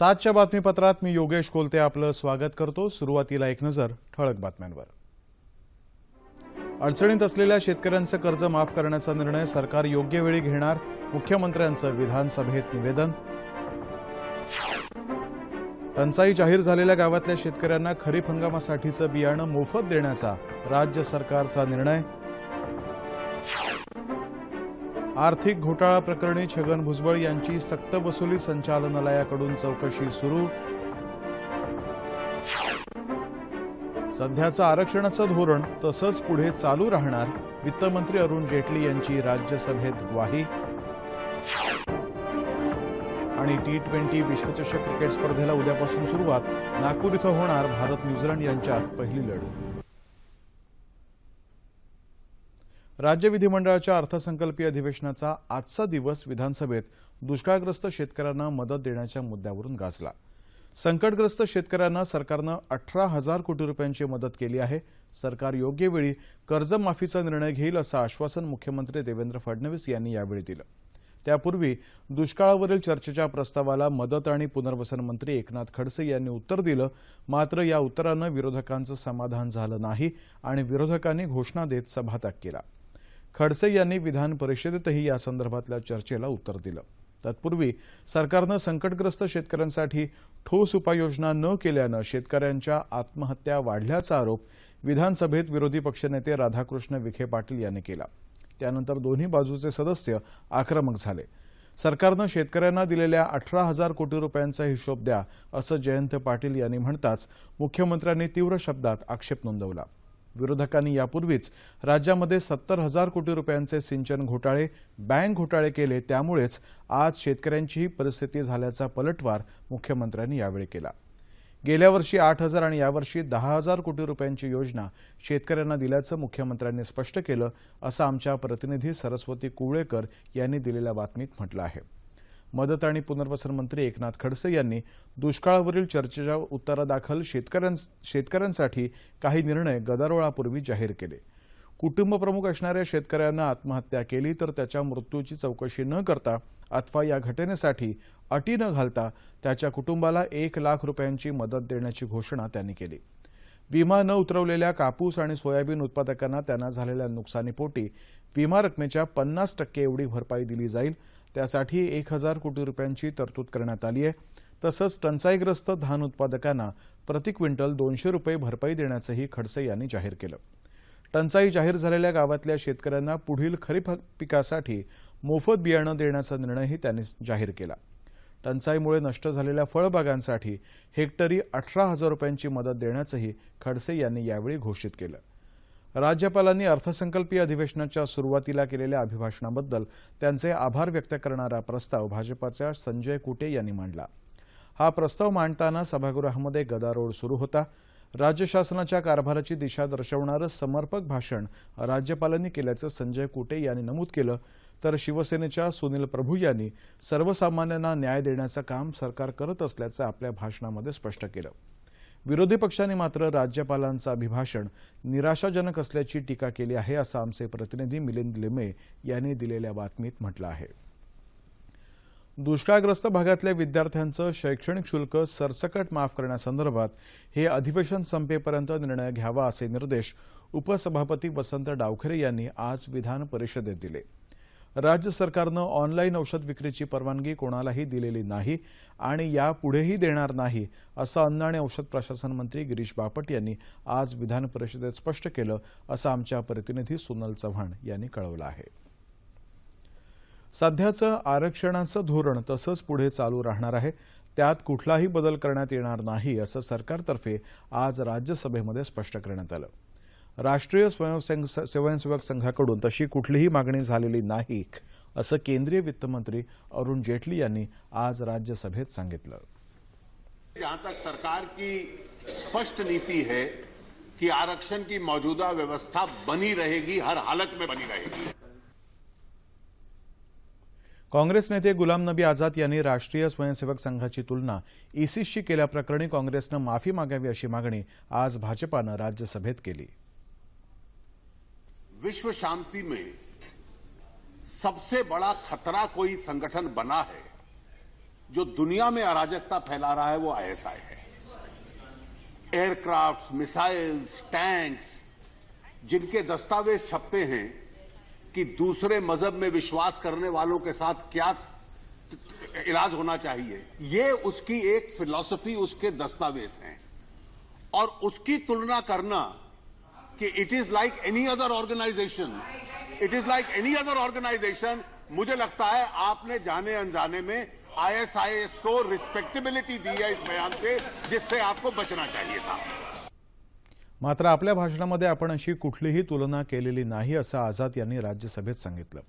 सातच्या बातमीपत्रात मी योगेश कोलते आपलं स्वागत करतो. सुरुवातीला एक नजर ठळक बातम्यांवर. अडचणीत असलेल्या शेतकऱ्यांचं कर्ज माफ करण्याचा निर्णय सरकार योग्य वेळी घेणार मुख्यमंत्र्यांचं विधानसभेत निवेदन. टंचाई जाहीर झालेल्या गावातल्या शेतकऱ्यांना खरीप हंगामासाठीचं बियाणं मोफत देण्याचा राज्य सरकारचा निर्णय. आर्थिक घोटाळा प्रकरणी छगन भुजबळ यांची सक्तवसुली संचालनालयाकडून चौकशी सुरू. सध्याचं आरक्षणाचं धोरण तसंच पुढे चालू राहणार वित्तमंत्री अरुण जेटली यांची राज्यसभेत ग्वाही. आणि टी ट्वेंटी विश्वचषक क्रिकेट स्पर्धेला उद्यापासून सुरुवात नागपूर इथं होणार भारत न्यूझीलंड यांच्यात पहिली लढत. राज्य विधिमंडळाच्या अर्थसंकल्पीय अधिवेशनाचा आजचा दिवस विधानसभेत दुष्काळग्रस्त शेतकऱ्यांना मदत देण्याच्या मुद्द्यावरून गाजला. संकटग्रस्त शेतकऱ्यांना सरकारनं अठरा हजार कोटी रुपयांची मदत केली आहे. सरकार योग्य वेळी कर्जमाफीचा निर्णय घेईल असं आश्वासन मुख्यमंत्री देवेंद्र फडणवीस यांनी यावेळी दिलं. त्यापूर्वी दुष्काळावरील चर्चेच्या प्रस्तावाला मदत आणि पुनर्वसन मंत्री एकनाथ खडसे यांनी उत्तर दिलं. मात्र या उत्तरानं विरोधकांचं समाधान झालं नाही आणि विरोधकांनी घोषणा देत सभात्याग केला. खडसे यांनी विधान परिषदेतही या संदर्भातल्या चर्चेला उत्तर दिलं. तत्पूर्वी सरकारनं संकटग्रस्त शेतकऱ्यांसाठी ठोस उपाययोजना न केल्यानं शेतकऱ्यांच्या आत्महत्या वाढल्याचा आरोप विधानसभेत विरोधी पक्षनेते राधाकृष्ण विखे पाटील यांनी केला. त्यानंतर दोन्ही बाजूचे सदस्य आक्रमक झाले. सरकारनं शेतकऱ्यांना दिलेल्या अठरा हजार कोटी रुपयांचा हिशोब द्या असं जयंत पाटील यांनी म्हणताच मुख्यमंत्र्यांनी तीव्र शब्दात आक्षेप नोंदवला. विरोधकांनी यापूर्वीच राज्यामध्ये सत्तर हजार कोटी रुपयांचे सिंचन घोटाळे बँक घोटाळे केले. त्यामुळेच आज शेतकऱ्यांचीही परिस्थिती झाल्याचा पलटवार मुख्यमंत्र्यांनी यावेळी केला. गेल्या वर्षी आठ हजार आणि यावर्षी दहा हजार कोटी रुपयांची योजना शेतकऱ्यांना दिल्याचं मुख्यमंत्र्यांनी स्पष्ट केलं असं आमच्या प्रतिनिधी सरस्वती कुवळेकर यांनी दिलेल्या बातमीत म्हटलं आहे. मदत आणि पुनर्वसन मंत्री एकनाथ खडसे यांनी दुष्काळावरील चर्चेच्या उत्तरादाखल शेतकऱ्यां शेतकऱ्यांसाठी काही निर्णय गदारोळापूर्वी जाहीर केले. कुटुंबप्रमुख असणाऱ्या शेतकऱ्यांना आत्महत्या केली तर त्याच्या मृत्यूची चौकशी न करता अथवा या घटनेसाठी अटी न घालता त्याच्या कुटुंबाला एक लाख रुपयांची मदत देण्याची घोषणा त्यांनी केली. विमा न उतरवलेल्या कापूस आणि सोयाबीन उत्पादकांना त्यांना झालेल्या नुकसानीपोटी विमा रकमेच्या पन्नास टक्के एवढी भरपाई दिली जाईल त्यासाठी एक हजार कोटी रुपयांची तरतूद करण्यात आली आहे. तसंच टंचाईग्रस्त धान उत्पादकांना प्रति क्विंटल दोनशे रुपये भरपाई देण्याचंही खडसे यांनी जाहीर केलं. टंचाई जाहीर झालेल्या गावातल्या शेतकऱ्यांना पुढील खरीप पिकासाठी मोफत बियाणं देण्याचा निर्णयही त्यांनी जाहीर केला. टंचाईमुळे नष्ट झालेल्या फळबागांसाठी हेक्टरी अठरा हजार रुपयांची मदत देण्याचंही खडसे यांनी यावेळी घोषित केलं. राज्यपालांनी अर्थसंकल्पीय अधिवेशनाच्या सुरुवातीला केलेल्या अभिभाषणाबद्दल त्यांचे आभार व्यक्त करणारा प्रस्ताव भाजपाच्या संजय कुटे यांनी मांडला. हा प्रस्ताव मांडताना सभागृहामध्ये गदारोळ सुरू होता. राज्य शासनाच्या कारभाराची दिशा दर्शवणारं समर्पक भाषण राज्यपालांनी केल्याचं संजय कुटे यांनी नमूद केलं. तर शिवसेनेच्या सुनील प्रभू यांनी सर्वसामान्यांना न्याय देण्याचं काम सरकार करत असल्याचं आपल्या भाषणामध्ये स्पष्ट केलं. विरोधी पक्षांनी मात्र राज्यपालांचं अभिभाषण निराशाजनक असल्याची टीका केली आहे असं आमचे प्रतिनिधी मिलिंद लिमे यांनी दिलेल्या बातमीत म्हटलं आहे. दुष्काळग्रस्त भागातल्या विद्यार्थ्यांचं शैक्षणिक शुल्क सरसकट माफ करण्यासंदर्भात हे अधिवेशन संपेपर्यंत निर्णय घ्यावा असे निर्देश उपसभापती वसंत डावखरे यांनी आज विधान परिषदेत दिले. राज्य सरकारनं ऑनलाईन औषध विक्रीची परवानगी कोणालाही दिलेली नाही आणि यापुढेही देणार नाही असं अन्न आणि औषध प्रशासन मंत्री गिरीश बापट यांनी आज विधान परिषदेत स्पष्ट केलं असं आमच्या प्रतिनिधी सुनल चव्हाण यांनी कळवलं आहे. सध्याचं आरक्षणाचं धोरण तसंच पुढे चालू राहणार आहे. त्यात कुठलाही बदल करण्यात येणार नाही असं सरकारतर्फे आज राज्यसभेमध्ये स्पष्ट करण्यात आलं. राष्ट्रीय स्वयंसेवक स्वयंसेवक संघाकडून तशी कुठलीही मागणी झालेली नाही असं केंद्रीय वित्तमंत्री अरुण जेटली यांनी आज राज्यसभेत सांगितलं. जहां तक सरकार की स्पष्ट नीति है कि आरक्षण की मौजूदा व्यवस्था बनी रहेगी हर हालत में बनी रहेगी। काँग्रेस नेते गुलाम नबी आझाद यांनी राष्ट्रीय स्वयंसेवक संघाची तुलना इसिसशी केल्याप्रकरणी काँग्रेसनं माफी मागावी अशी मागणी आज भाजपानं राज्यसभेत केली. विश्व शांति में सबसे बड़ा खतरा कोई संगठन बना है, जो दुनिया में अराजकता फैला रहा है, वो आईएसआई है। एयरक्राफ्ट्स, मिसाइल्स, टैंक्स, जिनके दस्तावेज़ छपते हैं कि दूसरे मज़हब में विश्वास करने वालों के साथ क्या इलाज होना चाहिए, ये उसकी एक फिलॉसफी, उसके दस्तावेज़ हैं। और उसकी तुलना करना कि it is like any other organisation it is like any other organisation मुझे लगता है आपने जाने अनजाने में आईएसआईएस को रिस्पेक्टेबिलिटी दी है इस बयान से जिससे आपको बचना चाहिए था। मात्र आपल्या भाषणामध्ये आपण अशी कुठलीही तुलना केलेली नाही असं आझाद यांनी राज्यसभेत सांगितलं.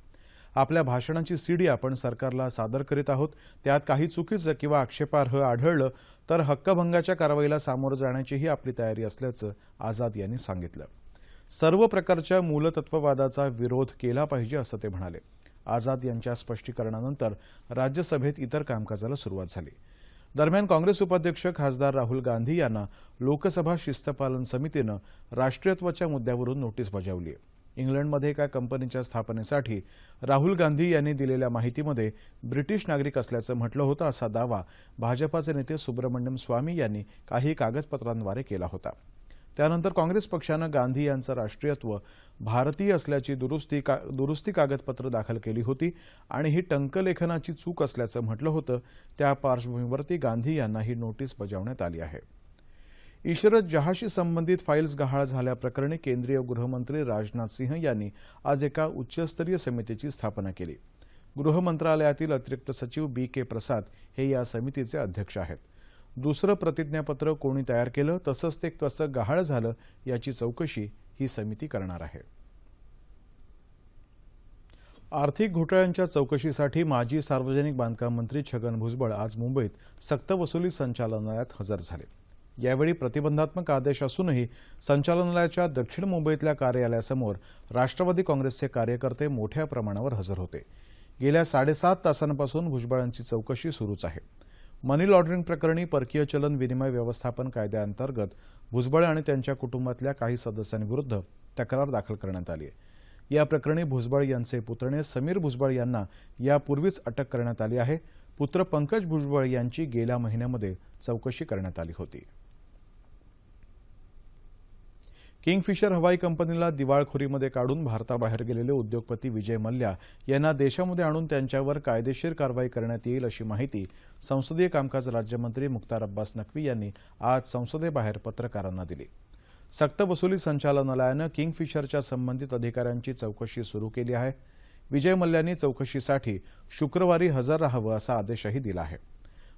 आपल्या भाषणाची सीडी आपण सरकारला सादर करीत आहोत. त्यात काही चुकीचं किंवा आक्षेपार्ह आढळलं तर हक्कभंगाच्या कारवाईला सामोरं जाण्याचीही आपली तयारी असल्याचं आझाद यांनी सांगितलं. सर्व प्रकारच्या मूलतत्ववादाचा विरोध केला पाहिजे असं ते म्हणाले. आझाद यांच्या स्पष्टीकरणानंतर राज्यसभेत इतर कामकाजाला सुरुवात झाली. दरम्यान काँग्रेस उपाध्यक्ष खासदार राहुल गांधी यांना लोकसभा शिस्तपालन समितीनं राष्ट्रीयत्वाच्या मुद्द्यावरून नोटीस बजावली आहे इंग्लंडमध्ये एका कंपनीच्या स्थापनेसाठी राहुल गांधी यांनी दिलेल्या माहितीमध्ये ब्रिटिश नागरिक असल्याचं म्हटलं होतं असा दावा भाजपाचे नेते सुब्रमण्यम स्वामी यांनी काही कागदपत्रांद्वारे केला होता. त्यानंतर काँग्रेस पक्षानं गांधी यांचं राष्ट्रीयत्व भारतीय असल्याची दुरुस्ती का दुरुस्ती कागदपत्र दाखल केली होती आणि ही टंकलेखनाची चूक असल्याचं म्हटलं होतं त्या पार्श्वभूमीवरती गांधी यांना ही नोटीस बजावण्यात आली आहे. इशरत जहाशी संबंधित फाईल्स गहाळ झाल्याप्रकरणी केंद्रीय गृहमंत्री राजनाथ सिंह यांनी आज एका उच्चस्तरीय समितीची स्थापना केली. गृह मंत्रालयातील अतिरिक्त सचिव बी के प्रसाद हे या समितीचे अध्यक्ष आहेत. दुसरं प्रतिज्ञापत्र कोणी तयार केलं तसंच ते कसं गहाळ झालं याची चौकशी ही समिती करणार आहे. आर्थिक घोटाळ्यांच्या चौकशीसाठी माजी सार्वजनिक बांधकाम मंत्री छगन भुजबळ आज मुंबईत सक्तवसुली संचालनालयात हजर झाले. यावेळी प्रतिबंधात्मक आदेश असूनही संचालनालयाच्या दक्षिण मुंबईतल्या कार्यालयासमोर राष्ट्रवादी काँग्रेसचे कार्यकर्ते मोठ्या प्रमाणावर हजर होते. गेल्या साडेसात तासांपासून भुजबळांची चौकशी सुरूच आहे. मनी लॉन्ड्रिंग प्रकरणी परकीय चलन विनिमय व्यवस्थापन कायद्याअंतर्गत भुजबळ आणि त्यांच्या कुटुंबातल्या काही सदस्यांविरुद्ध तक्रार दाखल करण्यात आली आहे. या प्रकरणी भुजबळ यांचे पुतणे समीर भुजबळ यांना यापूर्वीच अटक करण्यात आली आहे. पुत्र पंकज भुजबळ यांची गेल्या महिन्यामध्ये चौकशी करण्यात आली होती. किंगफिशर हवाई कंपनीला दिवाळखोरीमध्ये काढून भारताबाहेर गेलेले उद्योगपती विजय मल्ल्या यांना देशामध्ये आणून त्यांच्यावर कायदेशीर कारवाई करण्यात येईल अशी माहिती संसदीय कामकाज राज्यमंत्री मुख्तार अब्बास नक्वी यांनी आज संसदेबाहेर पत्रकारांना दिली. सक्तवसुली संचालनालयानं किंगफिशरच्या संबंधित अधिकाऱ्यांची चौकशी सुरू केली आहे. विजय मल्ल्यांनी चौकशीसाठी शुक्रवारी हजर राहावं असा आदेशही दिला आहे.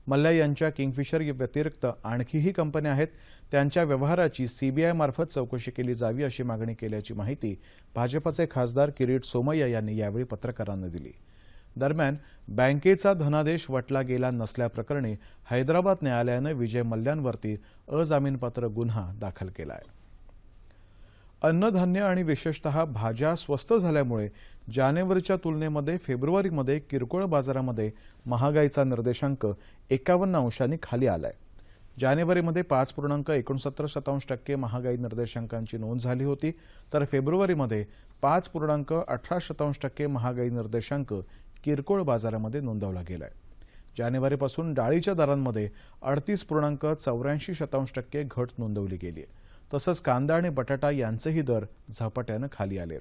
मल्ल्या यांच्या किंगफिशर व्यतिरिक्त आणखीही कंपन्या आहेत. त्यांच्या व्यवहाराची सीबीआयमार्फत चौकशी केली जावी अशी मागणी केल्याची माहिती भाजपाचे खासदार किरीट सोमय्या यांनी यावेळी पत्रकारांना दिली. दरम्यान बँकेचा धनादेश वटला गेला नसल्याप्रकरणी हैदराबाद न्यायालयानं विजय मल्ल्यांवरती अजामीनपात्र गुन्हा दाखल केला आहे अन्नधान्य आणि विशेषतः भाज्या स्वस्त झाल्यामुळे जानेवारीच्या तुलनेमध्ये फेब्रुवारीमध्ये किरकोळ बाजारामध्ये महागाईचा निर्देशांक एकावन्न अंशांनी खाली आलाय. जानेवारीमध्ये पाच पूर्णांक एकोणसत्तर शतांश टक्के महागाई निर्देशांकांची नोंद झाली होती तर फेब्रुवारीमध्ये पाच पूर्णांक अठरा शतांश टक्के महागाई निर्देशांक किरकोळ बाजारामध्ये नोंदवला गेलाय. जानेवारीपासून डाळीच्या दरांमध्ये अडतीस पूर्णांक चौऱ्याऐंशी शतांश टक्के घट नोंदवली गेली आहे तसंच कांदा आणि बटाटा यांचेही दर झपाट्यानं खाली आले.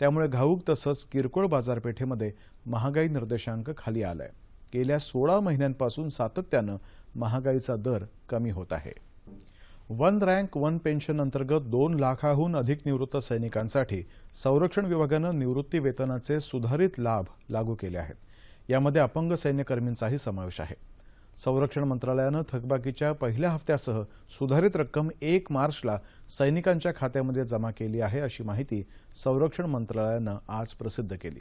त्यामुळे घाऊक तसंच किरकोळ बाजारपेठेमध्ये महागाई निर्देशांक खाली आलाय. गेल्या सोळा महिन्यांपासून सातत्यानं महागाईचा दर कमी होत आहे. वन रँक वन पेन्शन अंतर्गत दोन लाखाहून अधिक निवृत्त सैनिकांसाठी संरक्षण विभागानं निवृत्ती वेतनाचे सुधारित लाभ लागू केले आहेत. यामध्ये अपंग सैन्यकर्मींचाही समावेश आहे. संरक्षण मंत्रालयानं थकबाकीच्या पहिल्या हप्त्यासह सुधारित रक्कम एक मार्चला सैनिकांच्या खात्यामध्ये जमा केली आहे अशी माहिती संरक्षण मंत्रालयानं आज प्रसिद्ध केली.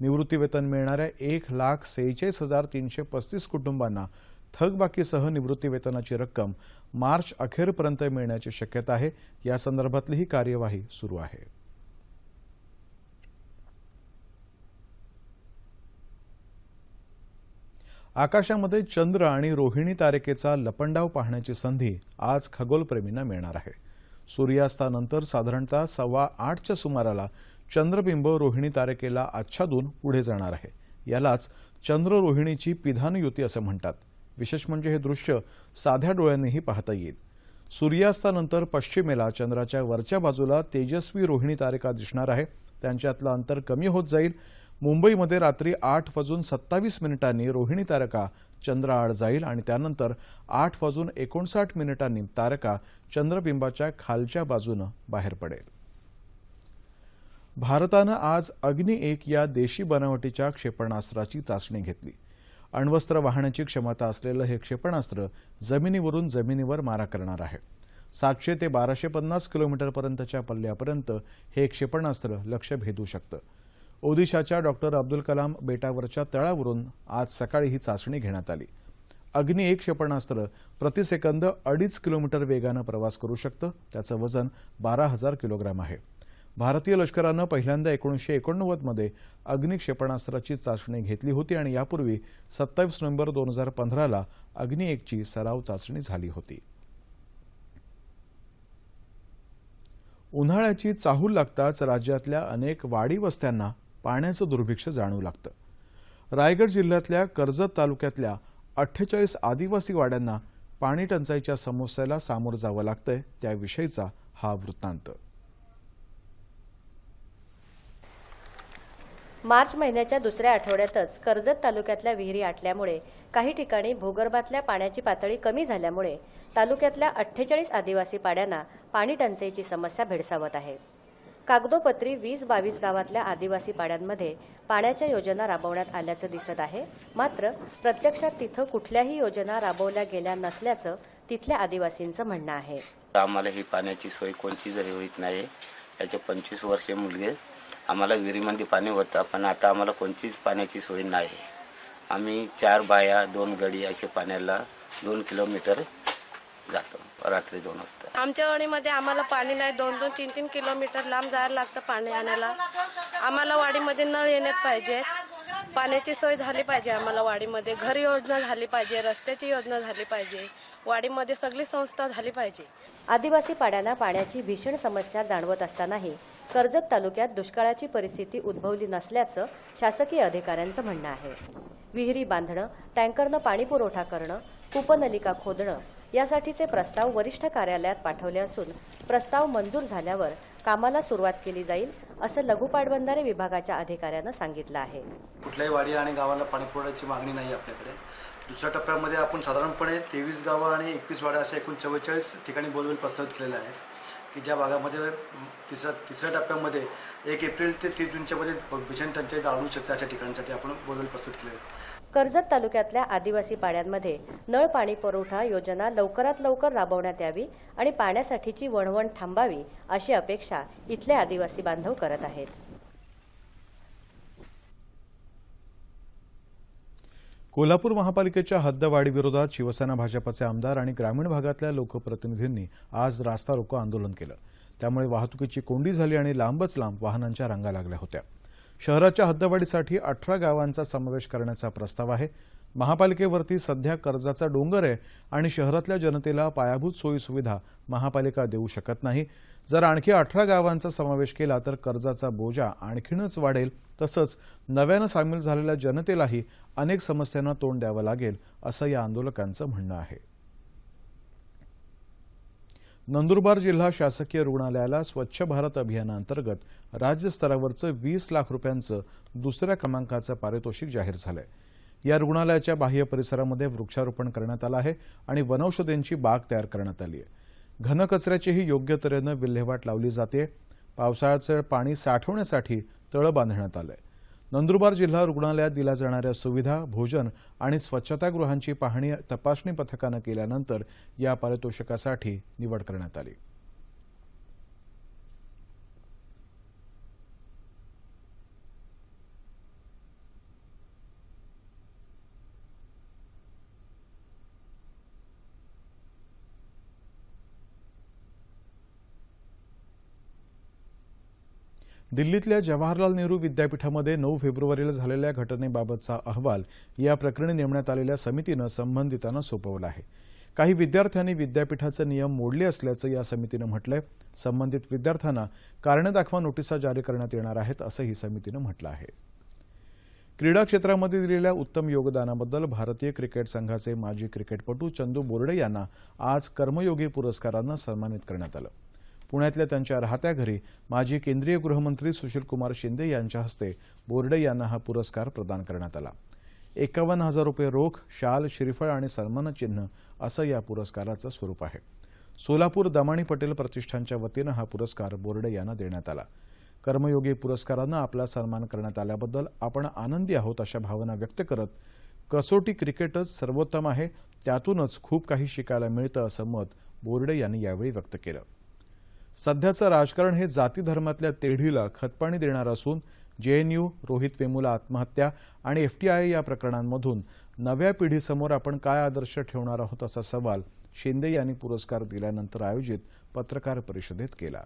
निवृत्तीवेतन मिळणाऱ्या एक लाख सेहेचाळीस हजार तीनशे पस्तीस कुटुंबांना थकबाकीसह निवृत्तीवेतनाची रक्कम मार्च अखेरपर्यंत मिळण्याची शक्यता आहे. या संदर्भातली ही कार्यवाही सुरू आहे. आकाशामध्ये चंद्र आणि रोहिणी तारकेचा लपंडाव पाहण्याची संधी आज खगोलप्रेमींना मिळणार आहे. सूर्यास्तानंतर साधारणतः सव्वा आठच्या सुमाराला चंद्रबिंब रोहिणी तारकेला आच्छादून पुढे जाणार आहे. यालाच चंद्ररोहिणीची पिधान युती असं म्हणतात. विशेष म्हणजे हे दृश्य साध्या डोळ्यांनीही पाहता येईल. सूर्यास्तानंतर पश्चिमेला चंद्राच्या वरच्या बाजूला तेजस्वी रोहिणी तारका दिसणार आहे. त्यांच्यातलं अंतर कमी होत जाईल. मुंबईमध्ये रात्री आठ वाजून सत्तावीस मिनिटांनी रोहिणी तारका चंद्राआड जाईल आणि त्यानंतर आठ वाजून एकोणसाठ मिनिटांनी तारका चंद्रबिंबाच्या खालच्या बाजूनं बाहेर पडेल. भारतानं आज अग्नि एक या देशी बनावटीच्या क्षेपणास्त्राची चाचणी घेतली. अण्वस्त्र वाहण्याची क्षमता असलेलं हे क्षेपणास्त्र जमिनीवरून जमिनीवर मारा करणार आहे. सातशे ते बाराशे पन्नास किलोमीटरपर्यंतच्या पल्ल्यापर्यंत हे क्षेपणास्त्र लक्ष भेदू शकतं. ओदिशाच्या डॉक्टर अब्दुल कलाम बेटावरच्या तळावरून आज सकाळी ही चाचणी घेण्यात आली. अग्नी एक क्षेपणास्त्र प्रतिसेकंद अडीच किलोमीटर वेगानं प्रवास करू शकतं. त्याचं वजन बारा हजार किलोग्रॅम आहे. भारतीय लष्करानं पहिल्यांदा एकोणीसशे एकोणनव्वदमध्ये अग्नी क्षेपणास्त्राची चाचणी घेतली होती आणि यापूर्वी सत्तावीस नोव्हेंबर दोन हजार पंधराला अग्नी एकची सराव चाचणी झाली होती. उन्हाळ्याची चाहूल लागताच राज्यातल्या अनेक वाडी वस्त्यांना पाण्याचं दुर्भिक्ष जाणवू लागतं. रायगड जिल्ह्यातल्या कर्जत तालुक्यातल्या अठ्ठेचाळीस आदिवासी वाड्यांना पाणी टंचाईच्या समस्येला सामोरं जावं लागतंय त्याविषयीचा हा वृत्तांत. मार्च महिन्याच्या दुसऱ्या आठवड्यातच कर्जत तालुक्यातल्या विहिरी आटल्यामुळे काही ठिकाणी भूगर्भातल्या पाण्याची पातळी कमी झाल्यामुळे तालुक्यातल्या अठ्ठेचाळीस आदिवासी पाड्यांना पाणी टंचाईची समस्या भेडसावत आहे. कागदोपत्री वीस बावीस गावातल्या आदिवासी पाड्यांमध्ये पाण्याच्या योजना राबवण्यात आल्याचं दिसत आहे. मात्र प्रत्यक्षात तिथं कुठल्याही योजना राबवल्या गेल्या नसल्याचं तिथल्या आदिवासींचं म्हणणं आहे. आम्हाला ही पाण्याची सोय कोणची जरी होत नाही याचे पंचवीस वर्षे मुलगे आम्हाला विहिरीमध्ये पाणी होतं पण आता आम्हाला कोणतीच पाण्याची सोय नाही. आम्ही चार बाया दोन गडी असे पाण्याला दोन किलोमीटर जातो. रात्री दोन वाजता. आमच्या वाडीमध्ये आम्हाला पाणी नाही. दोन दोन तीन तीन किलोमीटर लांब जायला लागतं पाणी आणायला. आम्हाला वाडीमध्ये नळ येण्यात पाहिजे पाण्याची सोय झाली पाहिजे आम्हाला वाडीमध्ये. घर योजना झाली पाहिजे. रस्त्याची योजना झाली पाहिजे. वाडीमध्ये सगळी संस्था झाली पाहिजे. आदिवासी पाड्यांना पाण्याची भीषण समस्या जाणवत असतानाही कर्जत तालुक्यात दुष्काळाची परिस्थिती उद्भवली नसल्याचं शासकीय अधिकाऱ्यांचं म्हणणं आहे. विहिरी बांधणं टँकरनं पाणी पुरवठा करणं कूपनलिका खोदणं यासाठीचे प्रस्ताव वरिष्ठ कार्यालयात पाठवले असून प्रस्ताव मंजूर झाल्यावर कामाला सुरुवात केली जाईल असं लघु पाटबंधारे विभागाच्या अधिकाऱ्यानं सांगितलं आहे. कुठल्याही वाडी आणि गावाला पाणी पुरवठ्याची मागणी नाही आपल्याकडे. दुसऱ्या टप्प्यामध्ये आपण साधारणपणे तेवीस गावं आणि एकवीस वाड्या अशा एकूण चव्वेचाळीस ठिकाणी बोलवेल प्रस्तावित केलेले आहेत की ज्या भागामध्ये तिसऱ्या तिसऱ्या टप्प्यामध्ये एक एप्रिल ते तीस जूनच्या मध्ये भीषण टंचाई जाणवू शकते अशा ठिकाणांसाठी आपण बोरवेल प्रस्तुत केले आहेत कर्जत तालुक्यातल्या आदिवासी पाड्यांमध्ये नळ पाणी पुरवठा योजना लवकरात लवकर राबवण्यात यावी आणि पाण्यासाठीची वणवण थांबावी अशी अपेक्षा इथले आदिवासी बांधव करत आहेत. कोल्हापूर महापालिकेच्या हद्दवाढीविरोधात शिवसेना भाजपचे आमदार आणि ग्रामीण भागातल्या लोकप्रतिनिधींनी आज रास्ता रोको आंदोलन केलं. त्यामुळे वाहतुकीची कोंडी झाली आणि लांबच लांब वाहनांच्या रांगा लागल्या होत्या. शहराच्या हद्दवाढीसाठी अठरा गावांचा समावेश करण्याचा प्रस्ताव आहे. महापालिकेवरती सध्या कर्जाचा डोंगर आहे आणि शहरातल्या जनतेला पायाभूत सोयी सुविधा महापालिका देऊ शकत नाही. जर आणखी अठरा गावांचा समावेश केला तर कर्जाचा बोजा आणखीनच वाढेल. तसंच नव्यानं सामील झालेल्या जनतेलाही अनेक समस्यांना तोंड द्यावं लागेल असं या आंदोलकांचं म्हणणं आहे. नंदुरबार जिल्हा शासकीय रुग्णालयाला स्वच्छ भारत अभियानाअंतर्गत राज्यस्तरावरचं वीस लाख रुपयांचं दुसऱ्या क्रमांकाचं पारितोषिक जाहीर झालं आहे या रुग्णालयाच्या बाह्य परिसरामध्ये वृक्षारोपण करण्यात आलं आहे आणि वनौषधींची बाग तयार करण्यात आली आहे. घनकचऱ्याचीही योग्य तऱ्हेनं विल्हेवाट लावली जाते. पावसाळ्याचं पाणी साठवण्यासाठी तळं बांधण्यात आलंय. नंदुरबार जिल्हा रुग्णालयात दिल्या जाणाऱ्या सुविधा भोजन आणि स्वच्छतागृहांची पाहणी तपासणी पथकानं केल्यानंतर या पारितोषिकासाठी निवड करण्यात आली. दिल्लीतल्या जवाहरलाल नेहरू विद्यापीठामध्ये नऊ फेब्रुवारीला झालेल्या घटनेबाबतचा अहवाल या प्रकरणी नेमण्यात आलेल्या समितीनं संबंधितांना सोपवला आहे. काही विद्यार्थ्यांनी विद्यापीठाचे नियम मोडले असल्याचं या समितीनं म्हटलंय. संबंधित विद्यार्थ्यांना कारणे दाखवा नोटिसा जारी करण्यात येणार आहेत असंही समितीनं म्हटलं आहे. क्रीडा क्षेत्रामध्ये दिलेल्या उत्तम योगदानाबद्दल भारतीय क्रिकेट संघाचे माजी क्रिकेटपटू चंदू बोर्डे यांना आज कर्मयोगी पुरस्कारांना सन्मानित करण्यात आलं. पुण्यातल्या त्यांच्या राहत्या घरी माजी केंद्रीय गृहमंत्री सुशीलकुमार शिंदे यांच्या हस्ते बोर्डे यांना हा पुरस्कार प्रदान करण्यात आला. एकावन्न हजार रुपये रोख शाल श्रीफळ आणि सन्मानचिन्ह असं या पुरस्काराचं स्वरूप आहे. सोलापूर दमाणी पटेल प्रतिष्ठानच्या वतीनं हा पुरस्कार बोर्डे यांना देण्यात आला. कर्मयोगी पुरस्कारानं आपला सन्मान करण्यात आल्याबद्दल आपण आनंदी आहोत अशा भावना व्यक्त करत कसोटी क्रिकेटच सर्वोत्तम आहे त्यातूनच खूप काही शिकायला मिळतं असं मत बोर्डे यांनी यावेळी व्यक्त केलं. सध्याचं राजकारण हे जाती धर्मातल्या तेढीला खतपाणी देणार असून जेएनयू रोहित वेमुला आत्महत्या आणि एफटीआय या प्रकरणांमधून नव्या पिढीसमोर आपण काय आदर्श ठेवणार आहोत असा सवाल शिंदे यांनी पुरस्कार दिल्यानंतर आयोजित पत्रकार परिषदेत केला.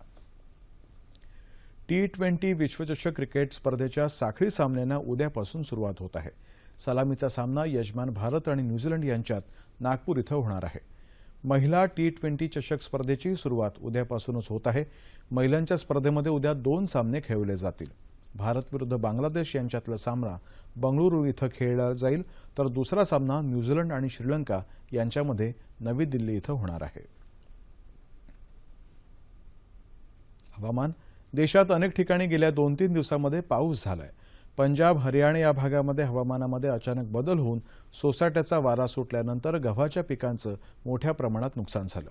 टी ट्वेंटी विश्वचषक क्रिकेट स्पर्धेच्या साखळी सामन्यांना उद्यापासून सुरुवात होत आहे. सलामीचा सामना यजमान भारत आणि न्यूझीलंड यांच्यात नागपूर इथं होणार आहे. महिला टी ट्वेंटी चषक स्पर्धेची सुरुवात उद्यापासूनच होत आहे. महिलांच्या स्पर्धेमध्ये उद्या दोन सामने खेळवले जातील. भारत विरुद्ध बांगलादेश यांच्यातला सामना बंगळुरू इथं खेळला जाईल तर दुसरा सामना न्यूझीलंड आणि श्रीलंका यांच्यामध्ये नवी दिल्ली इथं होणार आहे. हवामान देशात अनेक ठिकाणी गेल्या दोन तीन दिवसांमध्ये पाऊस झालाय. पंजाब हरियाणा या भागामध्ये हवामानामध्ये अचानक बदल होऊन सोसाट्याचा वारा सुटल्यानंतर गव्हाच्या पिकांचं मोठ्या प्रमाणात नुकसान झालं.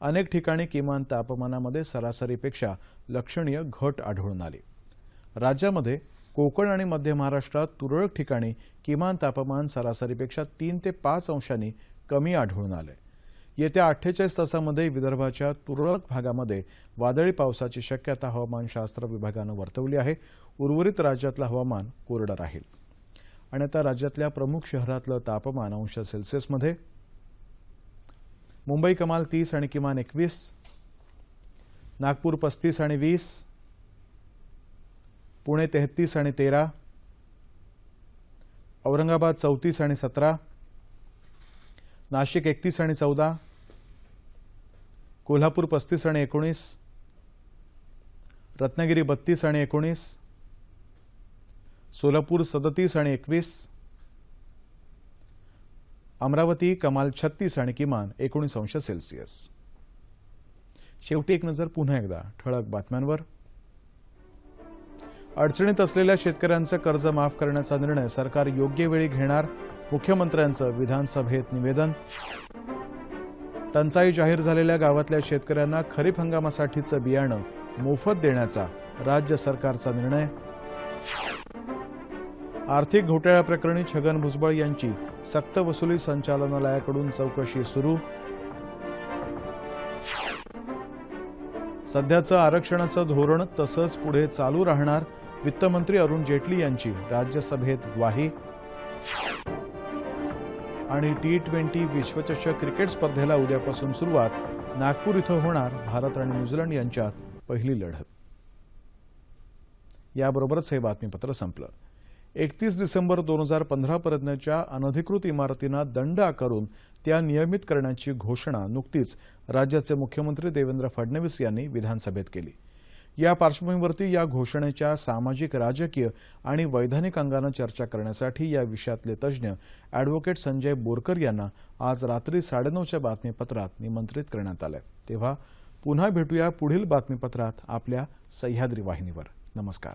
अनेक ठिकाणी किमान तापमानामध्ये सरासरीपेक्षा लक्षणीय घट आढळून आली. राज्यामध्ये कोकण आणि मध्य महाराष्ट्रात तुरळक ठिकाणी किमान तापमान सरासरीपेक्षा तीन ते पाच अंशांनी कमी आढळून आलंय. येत्या अठ्ठेचाळीस तासामध्ये विदर्भाच्या तुरळक भागामध्ये वादळी पावसाची शक्यता हवामानशास्त्र विभागानं वर्तवली आहे. उर्वरित राज्यातलं हवामान कोरडं राहील. आणि आता राज्यातल्या प्रमुख शहरातलं तापमान अंश सेल्सिअसमध्ये. मुंबई कमाल तीस आणि किमान एकवीस. नागपूर पस्तीस आणि वीस. पुणे तेहतीस आणि तेरा. औरंगाबाद चौतीस आणि सतरा. नाशिक एकतीस आणि चौदा. कोल्हापूर पस्तीस आणि एकोणीस. रत्नागिरी बत्तीस आणि एकोणीस. सोलापूर सदतीस आणि एकवीस. अमरावती कमाल छत्तीस आणि किमान एकोणीस अंश सेल्सिअस. शेवटी एक नजर पुन्हा एकदा ठळक बातम्यांवर. अडचणीत असलेल्या शेतकऱ्यांचं कर्ज माफ करण्याचा निर्णय सरकार योग्य वेळी घेणार मुख्यमंत्र्यांचं विधानसभेत निवेदन. टंचाई जाहीर झालेल्या गावातल्या शेतकऱ्यांना खरीप हंगामासाठीचं बियाणं मोफत देण्याचा राज्य सरकारचा निर्णय. आर्थिक घोटाळ्याप्रकरणी छगन भुजबळ यांची सक्तवसुली संचालनालयाकडून चौकशी सुरू. सध्याचं आरक्षणाचं धोरण तसंच पुढे चालू राहणार वित्तमंत्री अरुण जेटली यांची राज्यसभेत ग्वाही. आणि टी ट्वेंटी विश्वचषक क्रिकेट स्पर्धेला उद्यापासून सुरुवात. नागपूर इथं होणार भारत आणि न्यूझीलंड यांच्यात पहिली लढत. याबरोबरच हे बातमीपत्र संपलं. एकतीस डिसेंबर दोन हजार पंधरापर्यंतच्या अनधिकृत इमारतींना दंड आकारून त्या नियमित करण्याची घोषणा नुकतीच राज्याचे मुख्यमंत्री देवेंद्र फडणवीस यांनी विधानसभेत केली. या पार्श्वभूमीवरती या घोषणेच्या सामाजिक राजकीय आणि वैधानिक अंगानं चर्चा करण्यासाठी या विषयातले तज्ज्ञ अॅडव्होकेट संजय बोरकर यांना आज रात्री साडेनऊच्या बातमीपत्रात निमंत्रित करण्यात आलंय. तेव्हा पुन्हा भेटूया पुढील बातमीपत्रात आपल्या सह्याद्री वाहिनीवर. नमस्कार.